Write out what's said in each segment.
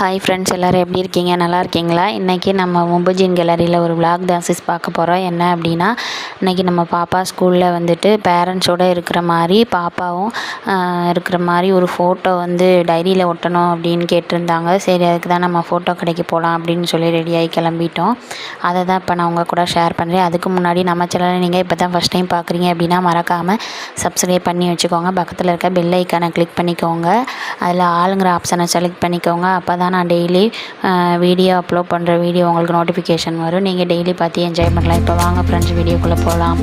Hi friends எல்லோரும் எப்படி இருக்கீங்க? நல்லா இருக்கீங்களா? இன்றைக்கி நம்ம மும்புஜின் கேலரியில் ஒரு vlog டான்ஸஸ் பார்க்க போகிறோம் என்ன அப்படின்னா இன்றைக்கி நம்ம பாப்பா ஸ்கூலில் வந்துட்டு பேரண்ட்ஸோடு இருக்கிற மாதிரி பாப்பாவும் இருக்கிற மாதிரி ஒரு ஃபோட்டோ வந்து டைரியில் ஒட்டணும் அப்படின்னு கேட்டிருந்தாங்க. சரி அதுக்கு தான் நம்ம ஃபோட்டோ கடைக்கு போகலாம் அப்படின்னு சொல்லி ரெடியாகி கிளம்பிட்டோம். அதை தான் இப்போ நான் உங்கள் கூட ஷேர் பண்ணுறேன் அதுக்கு முன்னாடி நம்ம சேனலை நீங்கள் இப்போ தான் ஃபஸ்ட் டைம் பார்க்குறீங்க அப்படின்னா மறக்காமல் சப்ஸ்கிரைப் பண்ணி வச்சுக்கோங்க. பக்கத்தில் இருக்க பெல் ஐக்கானை கிளிக் பண்ணிக்கோங்க. அதில் ஆளுங்கிற ஆப்ஷனை செலக்ட் பண்ணிக்கோங்க. அப்போ தான் நான் டெய்லி வீடியோ அப்லோட் பண்ணுற வீடியோ உங்களுக்கு நோட்டிஃபிகேஷன் வரும். நீங்கள் டெய்லி பார்த்து என்ஜாய் பண்ணலாம் இப்போ வாங்க ஃப்ரெண்ட்ஸ் வீடியோக்குள்ளே போகலாம்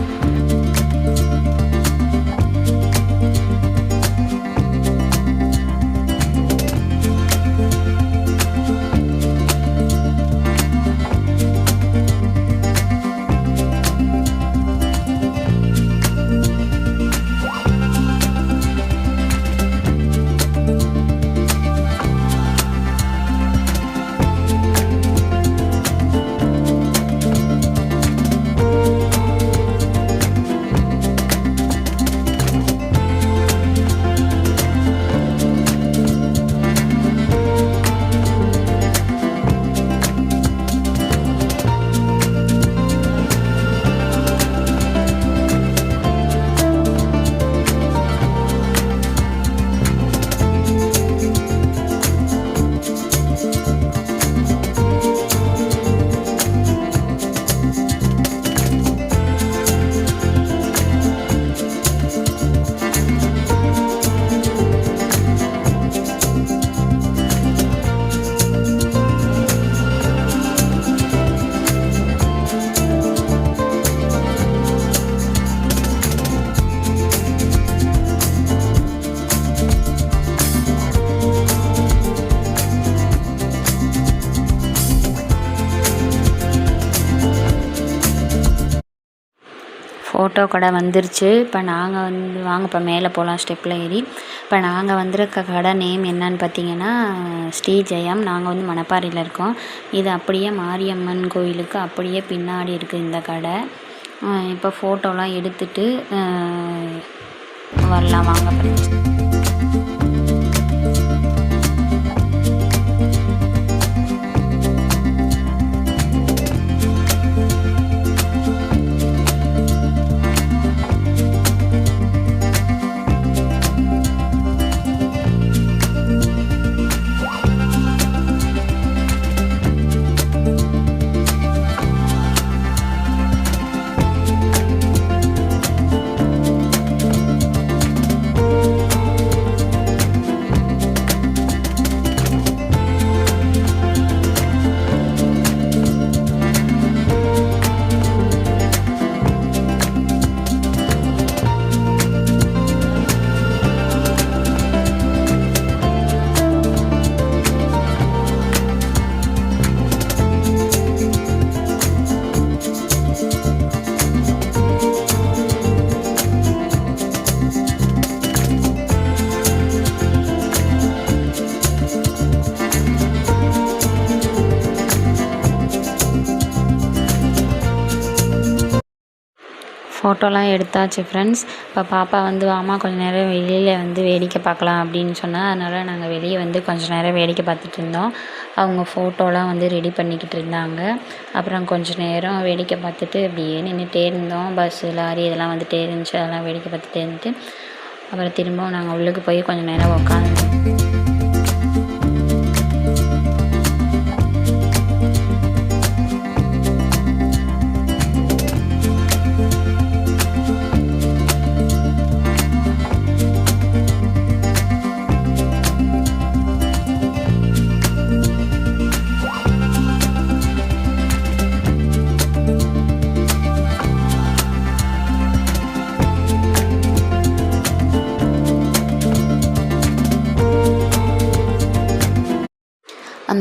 ஃபோட்டோ கடை வந்துருச்சு. இப்போ நாங்கள் வந்து வாங்க இப்போ மேலே போகலாம் ஸ்டெப்பில் ஏறி. இப்போ நாங்கள் வந்திருக்க கடை நேம் என்னன்னு பார்த்தீங்கன்னா ஸ்ரீ ஜெயம். நாங்கள் வந்து மணப்பாறையில் இருக்கோம். இது அப்படியே மாரியம்மன் கோயிலுக்கு அப்படியே பின்னாடி இருக்குது இந்த கடை. இப்போ ஃபோட்டோலாம் எடுத்துட்டு வரலாம் வாங்க ஃபோட்டோலாம் எடுத்தாச்சு ஃப்ரெண்ட்ஸ் இப்போ பாப்பா வந்து அம்மா கொஞ்ச நேரம் வெளியில் வந்து வேடிக்கை பார்க்கலாம் அப்படின்னு சொன்னால் அதனால் நாங்கள் வெளியே வந்து கொஞ்ச நேரம் வேடிக்கை பார்த்துட்டு இருந்தோம். அவங்க ஃபோட்டோலாம் வந்து ரெடி பண்ணிக்கிட்டு இருந்தாங்க. அப்புறம் கொஞ்ச நேரம் வேடிக்கை பார்த்துட்டு அப்படியே நின்றுட்டே இருந்தோம். பஸ்ஸு லாரி இதெல்லாம் வந்துட்டே இருந்துச்சு. அதெல்லாம் வேடிக்கை பார்த்துட்டே இருந்துட்டு அப்புறம் திரும்பவும் நாங்கள் உள்ளுக்கு போய் கொஞ்சம் நேரம் உட்காந்தோம்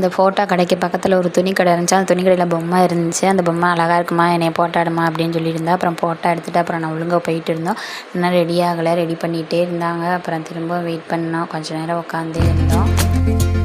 அந்த ஃபோட்டோ கடைக்கு பக்கத்தில் ஒரு துணி கடை இருந்துச்சு. அந்த துணி கடையில் பொம்மை இருந்துச்சு. அந்த பொம்மை அழகாக இருக்குமா? என்னை போட்டோ எடுமா? அப்படின்னு சொல்லியிருந்தா. அப்புறம் போட்டோ எடுத்துகிட்டு அப்புறம் நான் ஒழுங்காக போயிட்டு இருந்தோம். இன்னும் ரெடி ஆகலை. ரெடி பண்ணிகிட்டே இருந்தாங்க. அப்புறம் திரும்ப வெயிட் பண்ணோம். கொஞ்சம் நேரம் உட்காந்தே இருந்தோம்.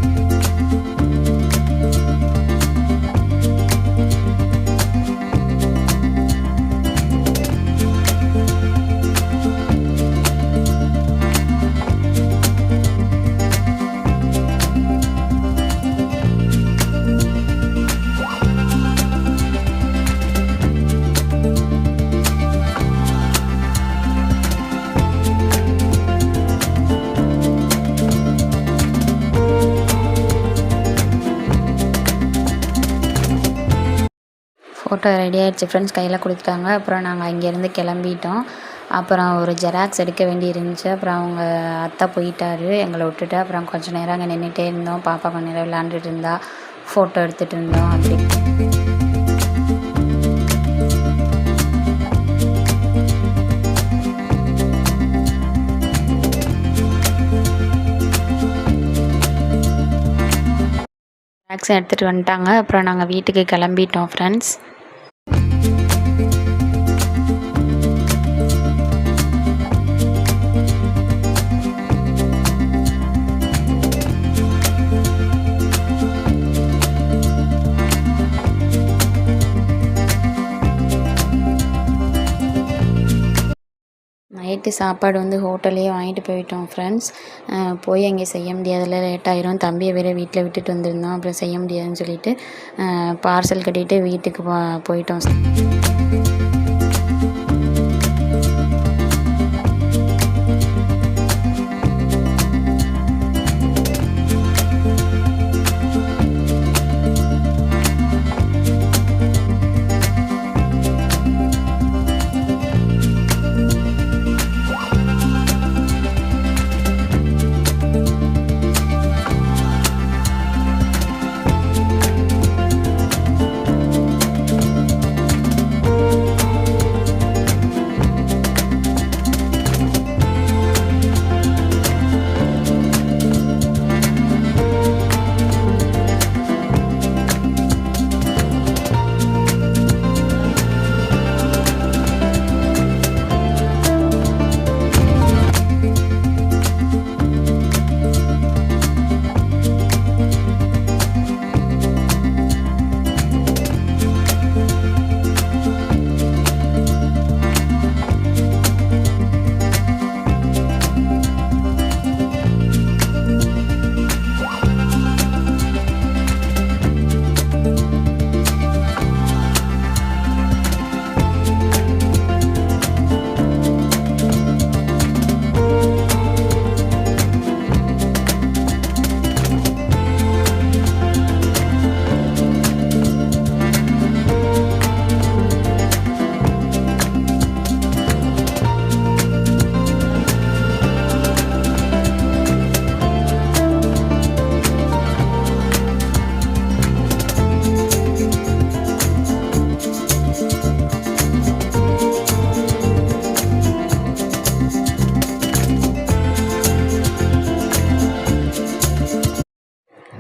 ஃபோட்டோ ரெடி ஆகிடுச்சி ஃப்ரெண்ட்ஸ் கையில் கொடுத்துட்டாங்க. அப்புறம் நாங்கள் அங்கேருந்து கிளம்பிட்டோம். அப்புறம் ஒரு ஜெராக்ஸ் எடுக்க வேண்டி இருந்துச்சு. அப்புறம் அவங்க அத்தை போயிட்டாரு. எங்களை விட்டுட்டு அப்புறம் கொஞ்சம் நேரம் அங்கே நின்றுட்டே இருந்தோம். பாப்பா கொஞ்ச நேரம் விளாண்டுட்டு இருந்தா ஃபோட்டோ எடுத்துகிட்டு இருந்தோம். அப்படி. ஜெராக்ஸ் எடுத்துகிட்டு வந்துட்டாங்க. அப்புறம் நாங்கள் வீட்டுக்கு கிளம்பிட்டோம் ஃப்ரெண்ட்ஸ் நைட்டு சாப்பாடு வந்து ஹோட்டல்லையே வாங்கிட்டு போயிட்டோம் ஃப்ரெண்ட்ஸ் போய் அங்கே செய்ய முடியாதுல லேட் ஆயிரும். தம்பியை வேறு வீட்டில் விட்டுட்டு வந்திருந்தோம். அப்புறம் செய்ய முடியாதுன்னு சொல்லிட்டு பார்சல் கட்டிட்டு வீட்டுக்கு போயிட்டோம்.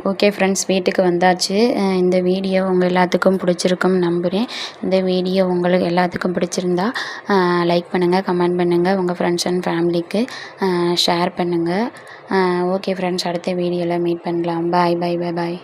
ஓகே ஃப்ரெண்ட்ஸ் வீட்டுக்கு வந்தாச்சு. இந்த வீடியோ உங்கள் எல்லாத்துக்கும் பிடிச்சிருக்கும் நம்புகிறேன் இந்த வீடியோ உங்களுக்கு எல்லாத்துக்கும் பிடிச்சிருந்தா லைக் பண்ணுங்கள் கமெண்ட் பண்ணுங்கள் உங்கள் ஃப்ரெண்ட்ஸ் அண்ட் ஃபேமிலிக்கு ஷேர் பண்ணுங்கள் ஓகே ஃப்ரெண்ட்ஸ் அடுத்த வீடியோவில் மீட் பண்ணலாம். பாய் பாய் பாய் பாய்